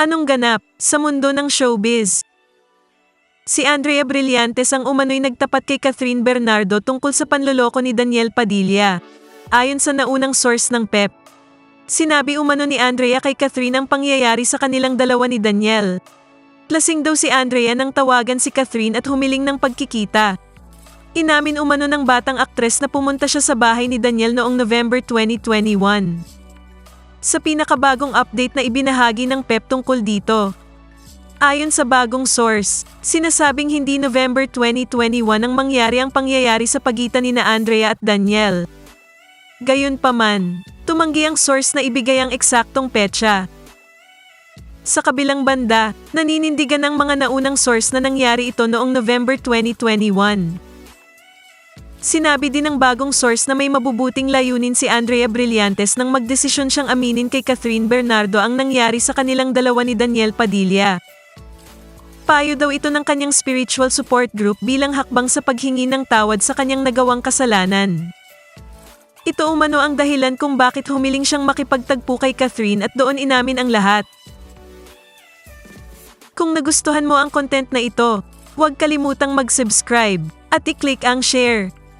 Anong ganap sa mundo ng showbiz? Si Andrea Brillantes ang umano'y nagtapat kay Catherine Bernardo tungkol sa panloloko ni Daniel Padilla. Ayon sa naunang source ng PEP, sinabi umano ni Andrea kay Catherine ang pangyayari sa kanilang dalawa ni Daniel. Lasing daw si Andrea nang tawagan si Catherine at humiling ng pagkikita. Inamin umano ng batang aktres na pumunta siya sa bahay ni Daniel noong November 2021. Sa pinakabagong update na ibinahagi ng PEP tungkol dito, Ayon sa bagong source, sinasabing hindi November 2021 ang mangyari ang pangyayari sa pagitan ni na Andrea at Daniel. Gayunpaman, tumanggi ang source na ibigay ang eksaktong petsa. Sa kabilang banda, naninindigan ng mga naunang source na nangyari ito noong November 2021. Sinabi din ng bagong source na may mabubuting layunin si Andrea Brillantes nang magdesisyon siyang aminin kay Catherine Bernardo ang nangyari sa kanilang dalawa ni Daniel Padilla. Payo daw ito ng kanyang spiritual support group bilang hakbang sa paghingi ng tawad sa kanyang nagawang kasalanan. Ito umano ang dahilan kung bakit humiling siyang makipagtagpo kay Catherine at doon inamin ang lahat. Kung nagustuhan mo ang content na ito, huwag kalimutang mag-subscribe at i-click ang share,